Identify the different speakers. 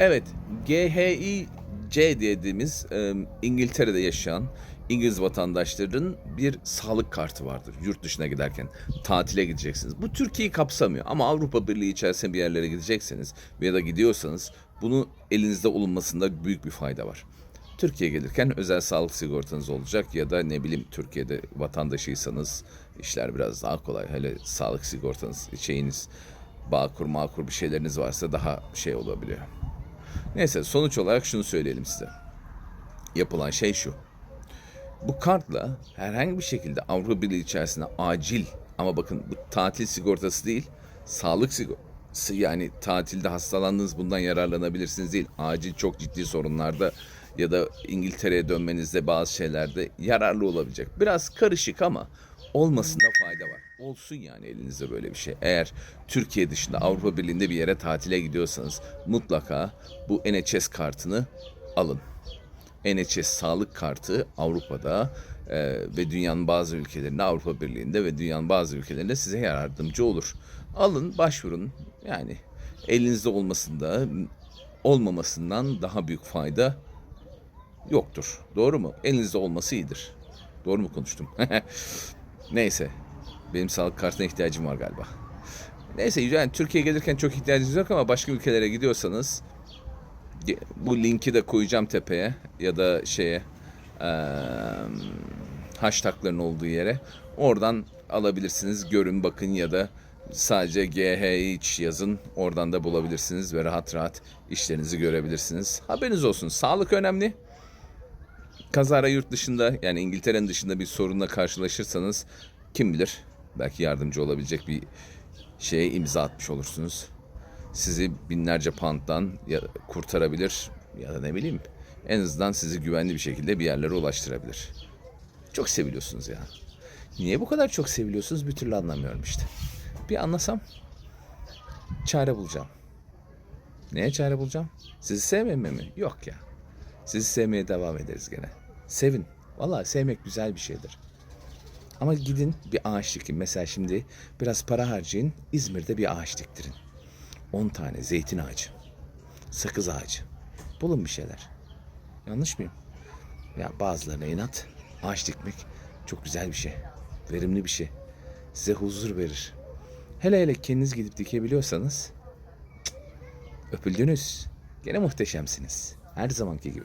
Speaker 1: Evet, GHIC dediğimiz e, İngiltere'de yaşayan İngiliz vatandaşların bir sağlık kartı vardır yurt dışına giderken. Tatile gideceksiniz. Bu Türkiye'yi kapsamıyor ama Avrupa Birliği içerisinde bir yerlere gidecekseniz ya da gidiyorsanız bunu elinizde bulunmasında büyük bir fayda var. Türkiye'ye gelirken özel sağlık sigortanız olacak ya da ne bileyim Türkiye'de vatandaşıysanız işler biraz daha kolay. Hele sağlık sigortanız, şeyiniz, Bağkur, Makur bir şeyleriniz varsa daha şey olabiliyor. Neyse sonuç olarak şunu söyleyelim size. Yapılan şey şu. Bu kartla herhangi bir şekilde Avrupa Birliği içerisinde acil ama bakın bu tatil sigortası değil, sağlık sigortası yani tatilde hastalandınız bundan yararlanabilirsiniz değil. Acil çok ciddi sorunlarda ya da İngiltere'ye dönmenizde bazı şeylerde yararlı olabilecek. Biraz karışık ama olmasında fayda var. Olsun yani elinizde böyle bir şey. Eğer Türkiye dışında Avrupa Birliği'nde bir yere tatile gidiyorsanız mutlaka bu NHS kartını alın. NHS sağlık kartı Avrupa'da e, ve dünyanın bazı ülkelerinde Avrupa Birliği'nde ve dünyanın bazı ülkelerinde size yardımcı olur. Alın başvurun yani elinizde olmasında olmamasından daha büyük fayda yoktur. Doğru mu? Elinizde olması iyidir. Doğru mu konuştum? Neyse. Benim sağlık kartına ihtiyacım var galiba. Neyse yani Türkiye'ye gelirken çok ihtiyacınız yok ama başka ülkelere gidiyorsanız bu linki de koyacağım tepeye ya da şeye eee hashtagların olduğu yere. Oradan alabilirsiniz. Görün bakın ya da sadece GHH yazın. Oradan da bulabilirsiniz ve rahat rahat işlerinizi görebilirsiniz. Haberiniz olsun. Sağlık önemli. Kazara yurt dışında yani İngiltere'nin dışında bir sorunla karşılaşırsanız kim bilir belki yardımcı olabilecek bir şeye imza atmış olursunuz sizi binlerce pound'dan kurtarabilir ya da ne bileyim en azından sizi güvenli bir şekilde bir yerlere ulaştırabilir. Çok seviliyorsunuz ya. Niye bu kadar çok seviliyorsunuz bir türlü anlamıyorum işte. Bir anlasam çare bulacağım. Neye çare bulacağım? Sizi sevmeme mi? Yok ya. Sizi sevmeye devam ederiz gene. Sevin. Vallahi sevmek güzel bir şeydir. Ama gidin bir ağaç dikin. Mesela şimdi biraz para harcayın. İzmir'de bir ağaç diktirin. 10 tane zeytin ağacı, sakız ağacı. Bulun bir şeyler. Yanlış mıyım? Ya bazılarına inat, ağaç dikmek çok güzel bir şey. Verimli bir şey. Size huzur verir. Hele hele kendiniz gidip dikebiliyorsanız öpüldünüz. Gene muhteşemsiniz. Her zamanki gibi.